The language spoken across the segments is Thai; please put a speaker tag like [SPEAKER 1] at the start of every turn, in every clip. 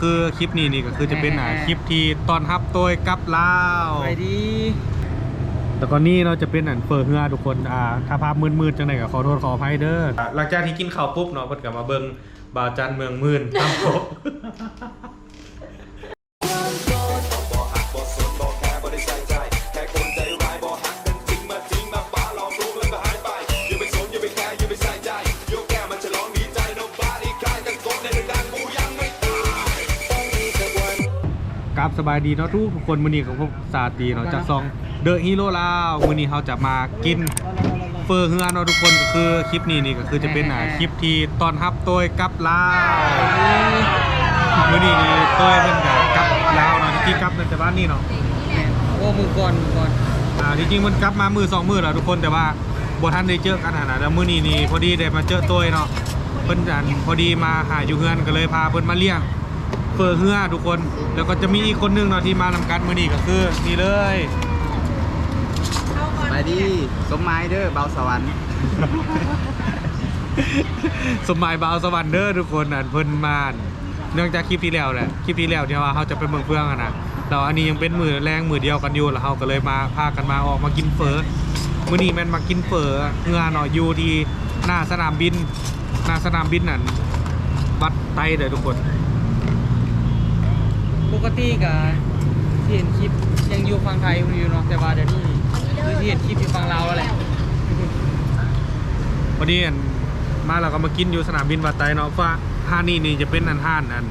[SPEAKER 1] คือคลิปนี้นี่ก็คือจะเป็นอ่า
[SPEAKER 2] แหม่
[SPEAKER 1] คลิปที่ตอนรับตัวกับลาว
[SPEAKER 2] ไปดี
[SPEAKER 1] แต่ก่อนนี้เราจะเป็นอันเปิดเฮือทุกคนอ่าถ้าภาพมืดๆจังไดก็ขอโทษขออภัยเด้อหลังจากที่กินข้าวปุ๊บเนาะเพิ่นก็มาเบิ่งบาวจันเมืองมื่นตามครบ สบายดีเนาะทุกทุกคนมื้อนี้กับพวกสาตรีเนาะจากซองเดอะฮีโร่ลาวมื้อนี้เราจะมากินเฟอร์เฮือเนาะทุกคนก็คือคลิปนี้นี่ก็คือจะเป็นอ่าคลิปที่ตอนรับตัวกับลาวมื้อนี้นี่ตัวเพิ่นก็กลับลาวเนาะที่กลับแต่บ้านนี่เนาะ
[SPEAKER 2] โอ้มือก่อนมือก่อน
[SPEAKER 1] อ่าจริงๆมันกลับมามือสองมือแล้วทุกคนแต่ว่าบ่ทันได้เจอกันหานะแล้วมื้อนี้นี่พอดีได้มาเจอตัวเนาะเพิ่นอันพอดีมาหาอยู่เฮือนก็เลยพาเพิ่นมาเลี้ยง เฟอร์เฮือทุกคน แล้วก็จะมีอีกคนหนึงเนาะที่มานำกันมื้อนี้ก็คือนี่เลย
[SPEAKER 3] ไปดีสมไม้เด้อเบาสวรรค์
[SPEAKER 1] สมัยบาวสวรรค์เด้อทุกคนอันเพิ่นมาอันเนื่องจากคลิปที่แล้วแหละคลิปที่แล้วเนี่ยว่าเขาจะไปเมืองเฟืองอะนะแล้วอันนี้ยังเป็นมือแรงมือเดียวกันอยู่แล้วเขาก็เลยมาพากันมาออกมากินเฟอมื้อนี้แม่นมากินเฟอเงาเนาะอยู่ที่หน้าสนามบิน หน้าสนามบินนั่นวัดไตเด้อทุกคน
[SPEAKER 2] ปก ติกับที่เห็นคลิปยังอยู่ฝั่งไทยอยู่เนาะแต่ว่าเดี๋ยวนี้คือที่เห็นคลิปอยู่ฝั่งลาวแล้วแหละ
[SPEAKER 1] วันนี้อันมาเราก็มากินอยู่สนามบินวัดไตเนาะว่าห้านนี่นี่จะเป็นอันห้านอัน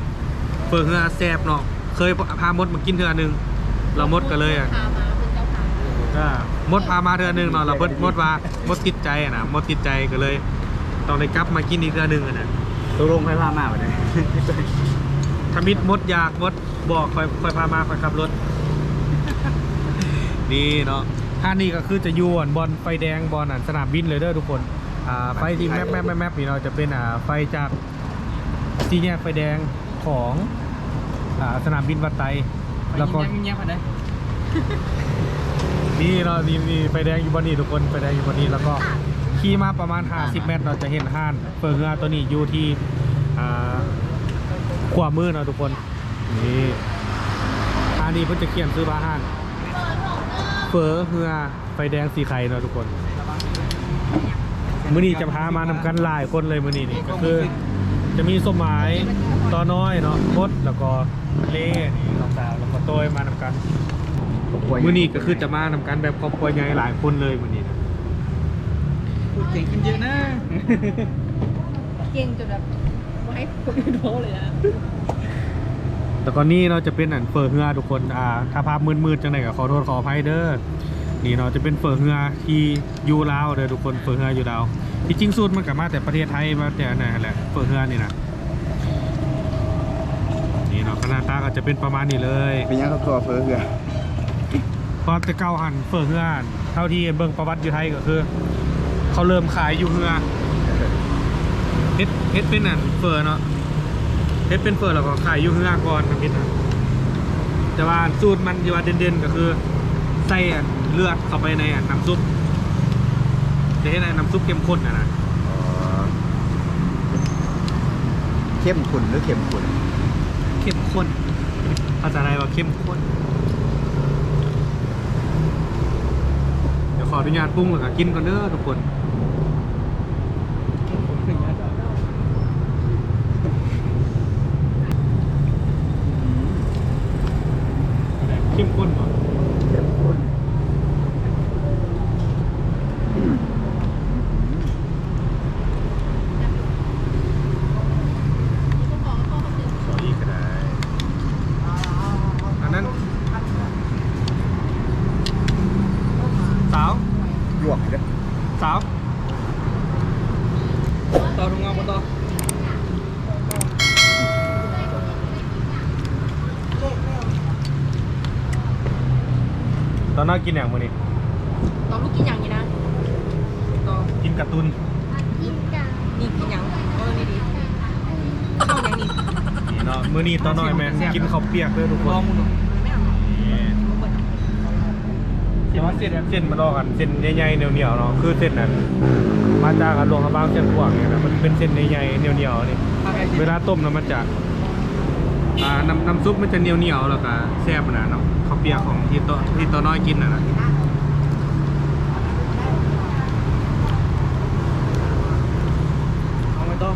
[SPEAKER 1] เฟอเฮือแซ่บเนาะเคยพามดมากินเทื่อหนึงเรามดก็เลยอะ
[SPEAKER 4] พามาเป็นเจ้าค่ะ
[SPEAKER 1] ก็มดพามาเทือหนึงเนาะเราเบิดมดว่ามดติดใจอะนะมดติดใจก็เลยต้องได้กลับมากินอีกเทือหนึงอะนะ
[SPEAKER 3] ตกลงให้พามาวันนี้
[SPEAKER 1] ถ้ามิดมดอยากมดบอกคอยคอยพามาคอยขับรถ นี่เนาะท่านี่ก็คือจะอยู่อันบอลไฟแดงบอลอันสนามบินเลยเด้อทุกคนอ่าไฟที่แมปแมปแมปแมปนี่เราะจะเป็นอ่าไฟจากสี่แยกไฟแดงของอ่าสนามบินวัดไตแล้วก็
[SPEAKER 2] ไปยิ้มแย้มๆกันได้
[SPEAKER 1] นี่เนาะมีมีไฟแดงอยู่บนนี้ทุกคนไฟแดงอยู่บนนี้แล้วก็ขี่มาประมาณ 50 เมตรเราจะเห็นห้านเฟิงเงาตัวนี้อยู่ที่อ่า ขวามือเนาะทุกคน นี่อันนี้เพิ่นจะเขียนซื้อมาห้านเฟอเฮือไฟแดงสีไข่เนาะทุกคน มื้อนี้จะพามานำกันหลายคนเลยมื้อนี้นี่ก็คือ จะมีสมหมายตอน้อยเนาะมดแล้วก็เล่นี่น้องสาวแล้วก็โต้ยมานำกันมื้อนี้ก็คือจะมานำกันแบบครอบครัวใหญ่หลายคนเลยมื้อนี้นะ
[SPEAKER 2] พูดเก่งขึ้นเยอะนะ
[SPEAKER 4] เก่งจนแบบไม่ ให้คนอื่นโทรเลยนะ
[SPEAKER 1] แต่ก่อนนี้เราจะเป็นอันเฟอร์เฮือทุกคนอ่าถ้าภาพมืดๆจังไดก็ขอโทษขออภัยเด้อนี่เนาะจะเป็นเฟอร์เฮือที่อยู่ลาวเด้อทุกคนเฟอร์เฮืออยู่ลาวที่จริงสูตรมันก็มาแต่ประเทศไทยมาแต่อันนั่นแหละเฟอร์เฮือนี่นะนี่เนาะขนาดตาก็จะเป็นประมาณนี้เลย
[SPEAKER 3] เป็นยังก็กลัวเฟ้อเหือ
[SPEAKER 1] เพราะแต่เก่าหันเฟอร์เฮือหั่นเท่าที่เบิ่งประวัติอยู่ไทยก็คือ เขาเริ่มขายอยู่เฮือ เฮ็ดเฮ็ดเป็นอันเฟอร์เนาะเฮ็ดเป็นเฟอร์แล้วก็ขายอยู่เฮือก่อนนะพี่นะแต่ว่าสูตรมันที่ว่าเด่นๆก็คือใส่อันเลือดเข้าไปในอันน้ำซุปจะให้ในน้ำซุปเข้มข้นนะนะ
[SPEAKER 3] อ๋อเข้มขุนหรือเข็มขุน
[SPEAKER 1] เข้มข้นภาษาไทยว่าเข้มข้นเดี๋ยวขออนุญาตปรุงแล้วก็กินก่อนเด้อทุกคน เข้มข้นเหรอ
[SPEAKER 3] เข้มขุน
[SPEAKER 1] สอรี่ก็ได้อันนั้น สาว
[SPEAKER 3] ลวกให้เด้อ
[SPEAKER 1] สาว
[SPEAKER 2] ต่อทุ่งงาบ่ต่อ
[SPEAKER 1] ตอนน่ากินอย่างมือนี้
[SPEAKER 4] ตอนลูกกินอย่างนี้นะ
[SPEAKER 2] ต่อ
[SPEAKER 1] กินการ์ตูน
[SPEAKER 4] นี่กินอย่างเออนี่ดีชอบอย่างนี้
[SPEAKER 1] นี่เนาะมือนี้ตอนน้อยแมนกินข้าวเปียกเลยทุกค
[SPEAKER 2] ลอง
[SPEAKER 1] น
[SPEAKER 2] มึงดู
[SPEAKER 4] ไม่เอา
[SPEAKER 1] แต่ว่าเส้นเส้นมันลอกกันเส้นใหญ่ๆเหนียวๆเนาะคือเส้นนั้นมาจากอันหลวงพระบางเส้นขวางเนี่ยนะมันเป็นเส้นใหญ่ๆเหนียวๆนี่
[SPEAKER 2] พาไปสิ
[SPEAKER 1] เวลาต้มแล้วมันจะอ่าน้ำน้ำซุปมันจะเหนียวเหนียวๆแล้วก็แซ่บนะเนาะข้าวเปียกของที่โตที่โตน้อยกินน่ะนะเอาไม่ต้อง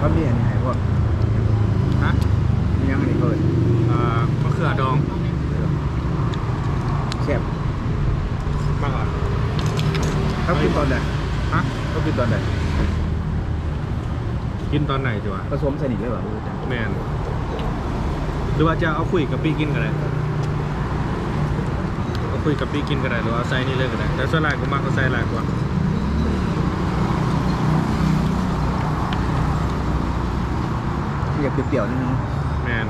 [SPEAKER 3] ว่ามีอันนี้ให้พวก
[SPEAKER 1] ฮะ
[SPEAKER 3] มียังอันนี้เพิ่น
[SPEAKER 1] อ่ามะเขือดอง
[SPEAKER 3] แซ่บ
[SPEAKER 1] มาก่อน
[SPEAKER 3] เขากินตอนไหน
[SPEAKER 1] ฮะ
[SPEAKER 3] เขากิน ตอนไหน
[SPEAKER 1] กินตอนไหนจ้ะ
[SPEAKER 3] ผสมสนิทเลยเหรอ
[SPEAKER 1] แมนหรือว่าจะเอาคุยกับพี่กินก็ได้เอาคุยกับพี่กินก็ได้หรือว่าเอาใส่นี่เลยก็ได้แต่ส่วนใหญ่กูมักเขาใส่หลายกว่า
[SPEAKER 3] อยากเปรี้ยวๆนิดนึง
[SPEAKER 1] แมน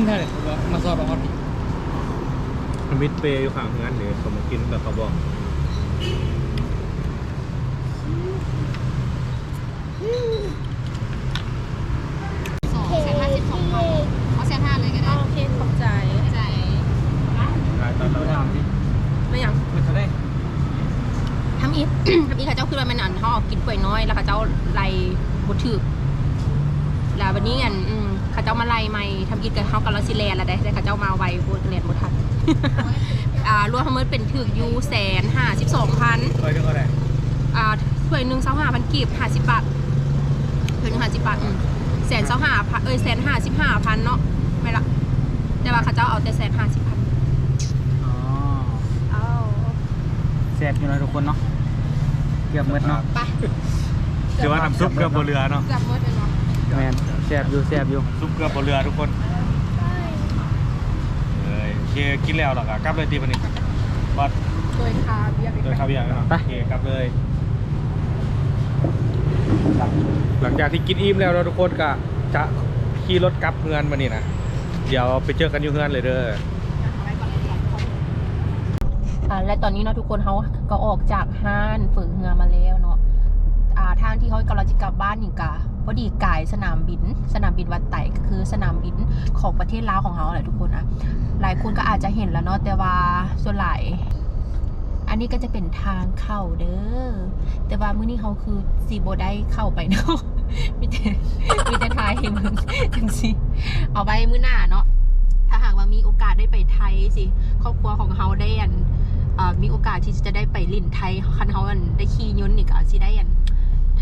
[SPEAKER 2] กินเท่าไหร่ผมว่ามาซอสบางคนดิ
[SPEAKER 1] มิดเปย์อยู่ข้างเงินเดี๋ยวเขามากินแบบเขาบอก
[SPEAKER 4] สองแสนห้าสิบสองพันเอาแสนห้าเลยก็ได้โอเคขอบใจใจ
[SPEAKER 1] ได้ตอน
[SPEAKER 2] เรา
[SPEAKER 1] เรา
[SPEAKER 2] ถามสิ
[SPEAKER 4] ไม่ยัง
[SPEAKER 2] มันเท่าไหร่
[SPEAKER 4] ทำอีกทำอีกข้าเจ้าคือว่ามันอันเขาเอากินป่วยน้อยแล้วข้าเจ้าไล่บดถือแล้ววันนี้อันอื มข้าเจ้ามาไล่ไม่ทำอีกกับเขากับลาซิแลนแล้วได้แต่ข้าเจ้ามาไวบดเรียนบดทันอ่ารวมทั้งหมดเป็นถือยูแสนห้าสิบสองพัน
[SPEAKER 1] เคยได้ก็ได้
[SPEAKER 4] อ่าถ้วยหนึ่งเสาห้าพันกีบห้าสิบบาทถ้วยหนึ่งห้าสิบบาทอืมแสนเสาห้าพันเอ้ยแสนห้าสิบห้าพันเนาะไม่ละแต่ว่าข้าเจ้าเอาแต่แสนห้าสิบพัน
[SPEAKER 2] อ๋อ
[SPEAKER 4] เอา
[SPEAKER 2] แซ่บอยู่นะทุกคนเนาะเกือบหมดเนาะ
[SPEAKER 4] ไป
[SPEAKER 1] ถือว่าน้ำซุปเกลือบนเรือเนาะ
[SPEAKER 4] จับมืดเลยเนาะ
[SPEAKER 2] แมนแซ่บอยู่แซ่บอยู่
[SPEAKER 1] ซุปเกลือบนเรือทุกคนเอ้ยโอเคกินแล้วหรอกอะกลับเลยตีมันนี่บัด
[SPEAKER 4] โดยคาเบียร์
[SPEAKER 1] โดยข้าวเบียร์เนาะโอเคกลับเลย หลังจากที่กินอิ่มแล้วเราทุกคนก็จะขี่รถกลับเฮือนมานี่นะเดี๋ยวไปเจอกันอยู่เฮือนเลยเด้อ
[SPEAKER 4] อ่าและตอนนี้เนาะทุกคนเขาก็ออกจากห้านฝึกเรือมาแล้วเนาะอ่าทางที่เขากำลังจะกลับบ้านนี่กะพอดีกายสนามบิน สนามบินวัดไต่ก็คือสนามบินของประเทศลาวของเขาแหละทุกคนอะหลายคนก็อาจจะเห็นแล้วเนาะแต่ว่าส่วนหลายอันนี้ก็จะเป็นทางเข้าเด้อ แต่ว่ามื้อนี้เขาคือสีโบได้เข้าไปเนาะ มีแต่มีแต่ทายให้มึงจังสิเอาไว้มื้อหน้าเนาะ ถ้าหากว่ามีโอกาสได้ไปไทยสิครอบครัวของเขาได้อันมีโอกาสที่จะได้ไปลินไทยคันเขาอันได้ขี่ยนต์นี่ก็อาจสิได้อัน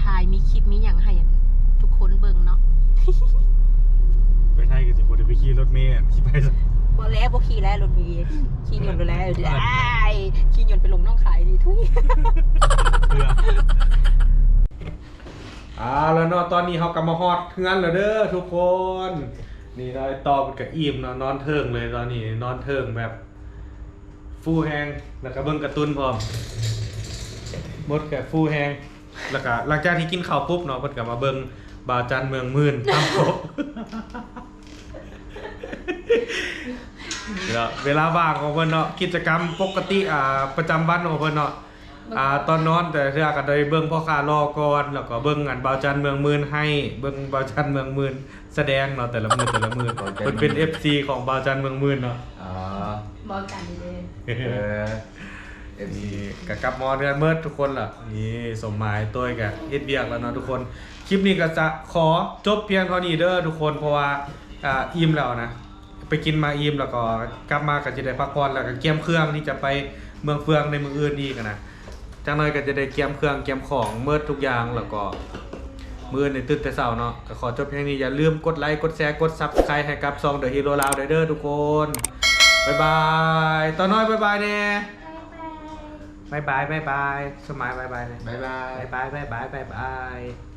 [SPEAKER 4] ถ่ายมีคลิปมีอย่างให้อันทุกคนเบิ่งเนาะ
[SPEAKER 1] ไปไทยกันสิบ่ได้ไปขี่รถเมล์อะขี่ ไปซะ
[SPEAKER 4] บ่แล้วบ่ขี่แล้วรถมีขี่ยนต์ไปแล้วได้ขี่ยนต์ไปลงน้องขายดีทุย
[SPEAKER 1] เพื่ออ่าแล้วเนาะตอนนี้เขากำมาฮอดเฮือนแล้วเด้อทุกคน นี่เราตอบกับอิ่มเนาะนอนเทิงเลยตอนนี้นอนเทิงแบบ ฟูแฮงแล้วก็เบิ่งการ์ตูนพร้อมหมดกับฟูแฮงแล้วก็หลังจากที่กินข้าวปุ๊บเนาะเพิ่นก็มาเบิ่งบาวจันทร์เมืองมื่นตามครบ เดี๋ยวเวลาว่างของเพิ่นเนาะกิจกรรมปกติอ่าประจำวันของเพิ่นเนาะอ่าตอนนอนแต่เทื่อก็ได้เบิ่งพ่อค้ารอก่อนแล้วก็เบิ่งอันบาวจันทร์เมืองมื่นให้เบิ่งบาวจันทร์เมืองมื่นแสดงเนาะแต่ละมื้อแต่ละมื้อเพิ่นเป็น FC ของบาวจันทร์เมืองมื่นเนาะ
[SPEAKER 3] อ๋อ
[SPEAKER 4] บอกกันเลย
[SPEAKER 3] เออเอ็ม
[SPEAKER 1] นี่กกลับมอเดือนเมิดทุกคนล่ะนี่สมหมายตัวกับเฮ็ดเบียกแล้วเนาะทุกคน คลิปนี้ก็จะขอจบเพียงเท่านี้เด้อทุกคนเพราะว่าอ่าอิ่มแล้วนะ ไปกินมาอิ่มแล้วก็กลับมาก็จะได้พักผ่อนแล้วก็เกียมเครื่องที่จะไปเมืองเฟืองในเมืองอื่นอีกอะนะจังหน่อยก็จะได้เกียมเครื่องเกียมของเมิดทุกอย่างแล้วก็มือในตื่นแต่เช้าเนาะก็ขอจบเพียงนี้อย่าลืมกดไลค์กดแชร์กดซับสไครต์ให้กับซองเดอะฮีโร่ลาวเด้อทุกคนบ๊ายบายตอนน้อยบ๊ายบายแน่บายบายบายบายสมัยบายบายเลย
[SPEAKER 3] บ๊ายบาย
[SPEAKER 1] บายบายบายบายบายบาย